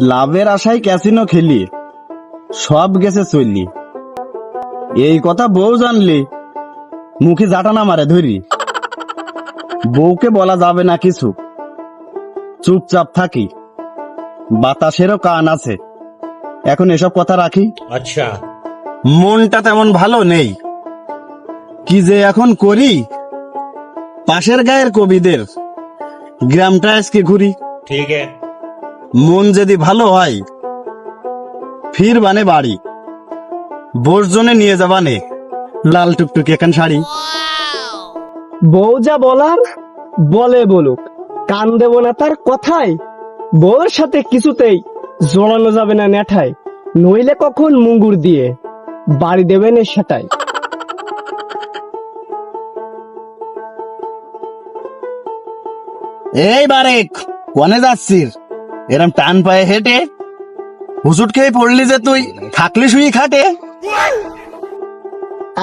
লাভের আশায় ক্যাসিনো খেলি। সব গেছে চললি এই কথা বউ জানলি মুখে জাটানা মারে ধরি। বউকে বলা যাবে না কিছু। চুপচাপ থাকি। বাতাসেরও কান আছে। এখন এসব কথা রাখি। আচ্ছা। মনটা তেমন ভালো নেই। কি যে এখন করি? পাশের গায়ের কবিদের। গ্রামটা আজকে ঘুরি। ঠিক আছে। মন যদি ভালো হয় ফির বানে বাড়ি। বর্জনে নিয়ে যাবানে লাল টুকটুকি এখন শাড়ি। বউ যা বলার বলে বলুক। কান দেব না তার কথায় বউর সাথে কিছুতেই জড়ানো যাবে না নেঠায় নইলে কখন মুঙ্গুর দিয়ে বাড়ি দেবেন সেটাই। এই বারেক কনে যাচ্ছিস? এরম টান পায়ে হেঁটে হুজুট খেয়ে পড়লি যে তুই থাকলি শুই খাটে।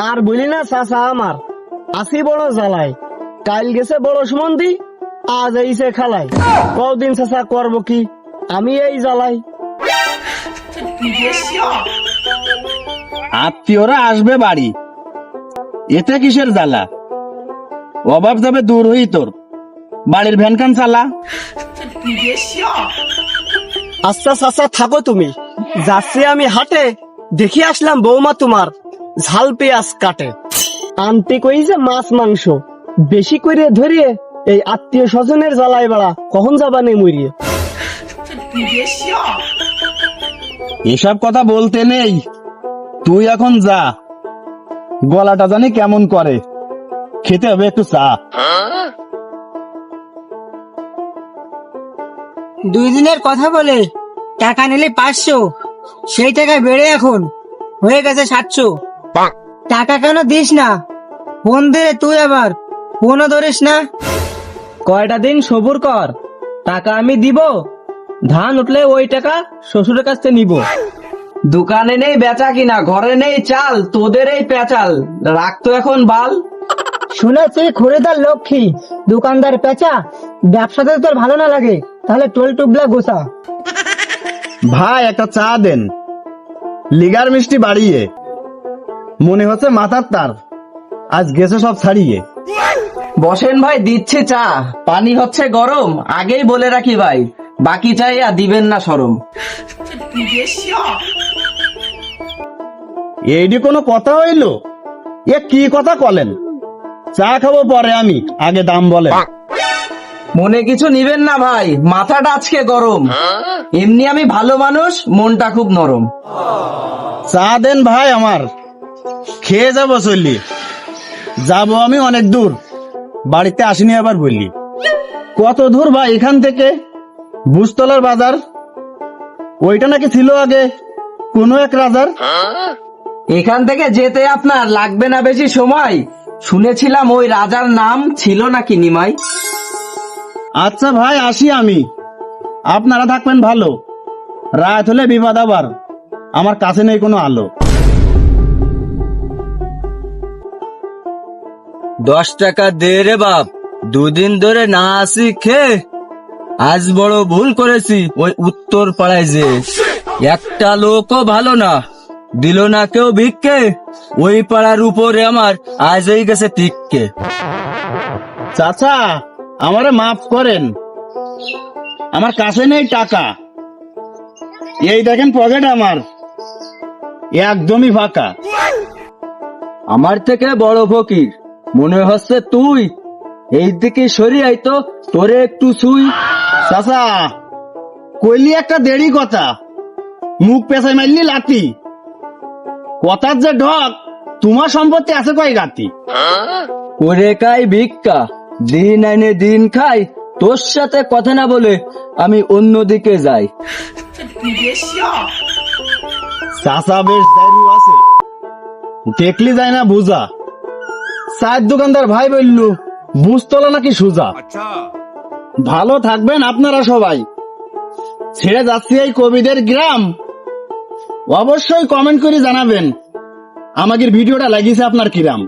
আর বলি না চাচা আমার আসি বড় জ্বালায়। কাল গেছে বড় সুমন্দি আজ এইছে খালাই কদিন চাচা করব কি? আমি এই জ্বালাই। আত্মীয়রা আসবে বাড়ি। এতে কিসের জ্বালা? অভাব যাবে দূর হই তোর। বাড়ির ভ্যানখান চালা। আচ্ছা চাচা থাকো তুমি। যাচ্ছি আমি হাটে দেখি আসলাম বৌমা তোমার ঝাল পেঁয়াজ কাটে। আনতে কইছে মাছ মাংস? বেশি করে ধরিয়ে এই আত্মীয় স্বজনের জ্বালায় বেড়া কখন যাবা নেই মরিয়ে? এসব কথা বলতে নেই। তুই এখন যা। গলাটা জানি কেমন করে। খেতে হবে একটু চা। দুই দিনের কথা বলে টাকা নিলে পাঁচশো সেই টাকা বেড়ে এখন হয়ে গেছে সাতশো। টাকা কেন দিস না? ফোন দে তুই আবার। ফোনও ধরিস না। কয়টা দিন সবুর কর। টাকা আমি দিব। ধান উঠলে ওই টাকা শ্বশুরের কাছ থেকে নিব। দোকানে নেই বেচা কিনা ঘরে নেই চাল তোদের এই পেঁচাল। রাখতো এখন বাল। শুনেছি খরিদার লক্ষ্মী দোকানদার পেঁচা। ব্যবসাতে তোর ভালো না লাগে। তাহলে টোল টুবলা গোসা। ভাই একটা চা দেন। লিগার মিষ্টি বাড়িয়ে। মনে হচ্ছে মাথার তার। আজ গেছে সব ছাড়িয়ে। বসেন ভাই দিচ্ছে চা। পানি হচ্ছে গরম আগেই বলে রাখি ভাই। বাকি চাই আর দিবেন না সরম। এইটি কোনো কথা হইল? এ কি কথা কলেন? চা খাব পরে আমি আগে দাম বলেন। মনে কিছু নিবেন না ভাই মাথাটা আজকে গরম। এমনি আমি ভালো মানুষ মনটা খুব নরম। চা দেন ভাই আমার। খেয়ে যাব চললি যাব আমি অনেক দূর। বাড়িতে আসিনি আবার বললি। কত দূর ভাই এখান থেকে? বুস্তলার বাজার। ওইটা নাকি ছিল আগে কোনো এক রাজার। এখান থেকে যেতে আপনার লাগবে না বেশি সময়। শুনেছিলাম ওই রাজার নাম ছিল নাকি নিমাই? আচ্ছা ভাই আসি আমি। আপনারা থাকবেন ভালো। রাত হলে বিবাদ আবার। আমার কাছে নেই কোনো আলো। দশ টাকা দে রে বাপ। দুদিন ধরে না আসি খে আজ বড় ভুল করেছি ওই উত্তর পাড়ায় যে। একটা লোকও ভালো না। দিল না কেউ ভিক্ষে। ওই পাড়ার উপরে আমার আজই গেছে টিককে। চাচা আমারে মাফ করেন। আমার কাছে নেই টাকা। এই দেখেন পকেট আমার। একদমই ফাঁকা। আমার থেকে বড় ফকির মনে হচ্ছে তুই। এই দিকে সরি আইতো তোরে একটু শুই। চাচা কইলি একটা দেরি কথা। মুখ পেছাই মারলি লাতি কথার যে ঢক তোমার সম্পত্তি আছে কয় গাতি? ওরে কাই ভিক্ষা। দিন আইনে দিন খাই তোর সাথে কথা না বলে আমি অন্যদিকে যাই। চাচা বেশ দারু আছে। দেখলি যায় না বুঝা? চায়ের দোকানদার ভাই বললু বুঝতলা নাকি সুজা? ভালো থাকবেন আপনারা সবাই। ছেড়ে যাচ্ছি এই কবিদের গ্রাম। অবশ্যই কমেন্ট করে জানাবেন। আমাদের ভিডিওটা লাগিয়েছে আপনার কিরাম।